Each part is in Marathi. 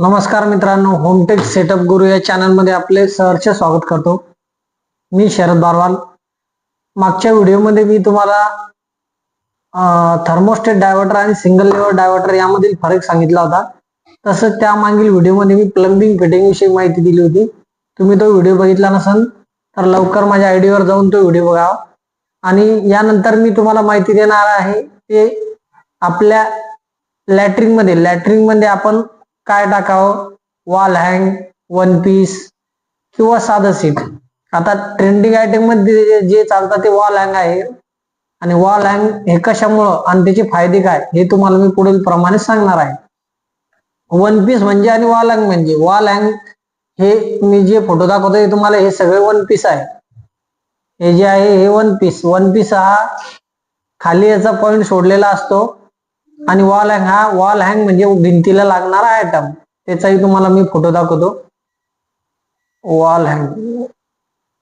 नमस्कार मित्रांनो होमटेक सेटअप गुरु या चॅनलमध्ये आपले सहर्ष स्वागत करतो. मी शरद बारवाल. मागच्या व्हिडिओमध्ये मी तुम्हाला थर्मोस्टेट डायव्हर्टर आणि सिंगल लेवल डायव्हर्टर यामधील फरक सांगितला होता. तसंच त्यामागील व्हिडिओमध्ये मी प्लंबिंग फिटिंग विषयी माहिती दिली होती. तुम्ही तो व्हिडिओ बघितला नसेल तर लवकर माझ्या आयडीवर जाऊन तो व्हिडिओ बघावा आणि यानंतर मी तुम्हाला माहिती देणार आहे ते आपल्या लॅटरिंगमध्ये मध्ये मध्ये आपण काय टाकावं वॉल हँग वन पीस किंवा साधं सीट आता ट्रेंडिंग आयटममध्ये जे- जे चालतं ते वॉल हँग आहे. आणि वॉल हँग हे कशामुळं आणि त्याचे फायदे काय हे तुम्हाला मी पुढील प्रमाणे सांगणार आहे. वन पीस म्हणजे आणि वॉल हँग म्हणजे वॉल हँग हे मी जे फोटो दाखवतोय तुम्हाला हे सगळे वन पीस आहे. हे जे आहे हे वन पीस वन पीस हा खाली याचा पॉइंट सोडलेला असतो. आणि वॉल हँग हा वॉल हँग म्हणजे भिंतीला लागणारा आयटम त्याचाही तुम्हाला मी फोटो दाखवतो. वॉल हँग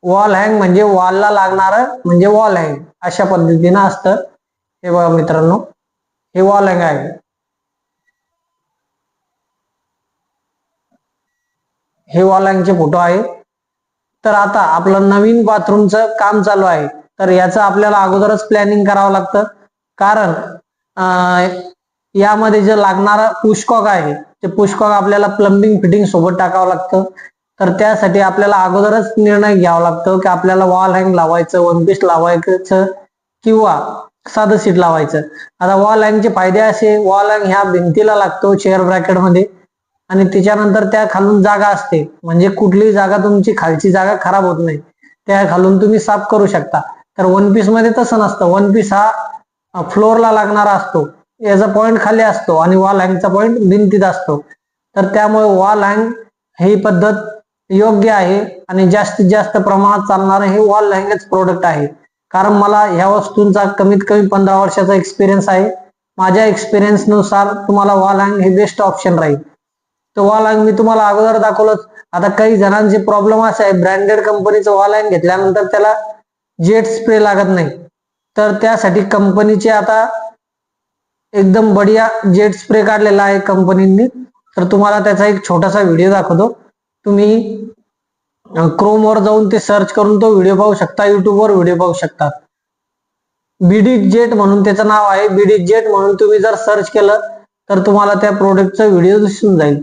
वॉल हँग म्हणजे वॉलला लागणार म्हणजे वॉल हँग अशा पद्धतीनं असतं. हे बघा मित्रांनो. हे वॉल हँग आहे. हे वॉल हँगचे फोटो आहे. तर आता आपलं नवीन बाथरूमचं काम चालू आहे. तर याचं आपल्याला अगोदरच प्लॅनिंग करावं लागतं. कारण यामध्ये जे लागणारा पुष्कॉक आहे ते पुष्कॉक आपल्याला प्लंबिंग फिटिंग सोबत टाकावं लागतं. तर त्यासाठी आपल्याला अगोदरच निर्णय घ्यावा लागतो की आपल्याला वॉल हँग लावायचं वन पीस लावायचं किंवा साधं सीट लावायचं. आता वॉल हँगचे फायदे असे वॉल हँग ह्या भिंतीला लागतो चेअर ब्रॅकेटमध्ये आणि त्याच्यानंतर त्या खालून जागा असते. म्हणजे कुठलीही जागा तुमची खालची जागा खराब होत नाही. त्या खालून तुम्ही साफ करू शकता. तर वन पीसमध्ये तसं नसतं. वन पीस हा फ्लोअरला लागणारा असतो. याचा पॉइंट खाली असतो आणि वॉल हँगचा पॉइंट भिंतीत असतो. तर त्यामुळे वॉल हँग ही पद्धत योग्य आहे आणि जास्तीत जास्त प्रमाणात चालणारं हे वॉल हँगच प्रोडक्ट आहे. कारण मला ह्या वस्तूंचा कमीत कमी पंधरा वर्षाचा एक्सपिरियन्स आहे. माझ्या एक्सपिरियन्सनुसार तुम्हाला वॉल हँग हे बेस्ट ऑप्शन राहील. तर वॉल हँग मी तुम्हाला अगोदर दाखवलंच. आता काही जणांचे प्रॉब्लेम असे आहे. ब्रँडेड कंपनीचं वॉल हँग घेतल्यानंतर त्याला जेट स्प्रे लागत नाही. तर त्यासाठी कंपनीचे आता एकदम बढिया जेट स्प्रे काढलेला आहे कंपनीने. तर तुम्हाला त्याचा एक छोटासा व्हिडिओ दाखवतो. तुम्ही क्रोम वर जाऊन ते सर्च करून तो व्हिडिओ पाहू शकता युट्यूबवर व्हिडिओ पाहू शकता. बीडी जेट म्हणून त्याचं नाव आहे. बीडी जेट म्हणून तुम्ही जर सर्च केलं तर तुम्हाला त्या प्रोडक्टचा व्हिडिओ दिसून जाईल.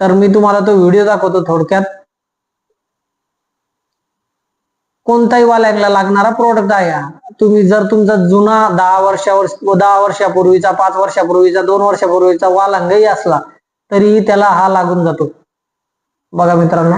तर मी तुम्हाला तो व्हिडिओ दाखवतो थोडक्यात. कोणताही वाल्यांना लागणारा प्रोडक्ट आहे हा. तुम्ही जर तुमचा जुना दहा वर्षावर दहा वर्षापूर्वीचा पाच वर्षापूर्वीचा दोन वर्षापूर्वीचा वालांगही असला तरीही त्याला हा लागून जातो. बघा मित्रांनो.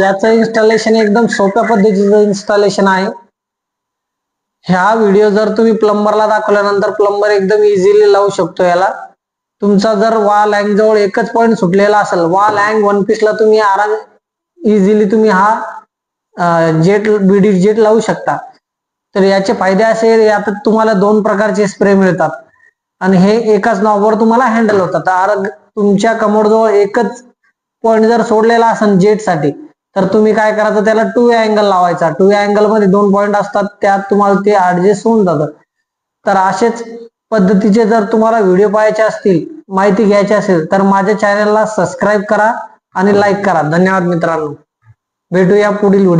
याचं इन्स्टॉलेशन एकदम सोप्या पद्धतीचं इन्स्टॉलेशन आहे. ह्या व्हिडिओ जर तुम्ही प्लंबरला दाखवल्यानंतर प्लंबर एकदम इझिली लावू शकतो याला. तुमचा जर वा लँग जवळ एकच पॉईंट सुटलेला असेल वा लँग वन पीसला तुम्ही आराम इझिली तुम्ही हा जेट बीडी जेट लावू शकता. तर याचे फायदे असे यात तुम्हाला दोन प्रकारचे स्प्रे मिळतात. आणि हे एकाच नॉबवर तुम्हाला हँडल होतात. तुमच्या कमोडजवळ एकच पॉईंट जर सोडलेला असेल जेटसाठी तर तुम्ही काय करायचं त्याला टू अँगल लावायचा. टू अँगलमध्ये दोन पॉईंट असतात त्यात तुम्हाला ते ऍडजस्ट होऊन जातं. तर असेच पद्धतीचे जर तुम्हाला व्हिडिओ पाहायचे असतील माहिती घ्यायची असेल तर माझ्या चॅनलला सबस्क्राईब करा आणि लाईक करा. धन्यवाद मित्रांनो. भेटूया पुढील व्हिडिओ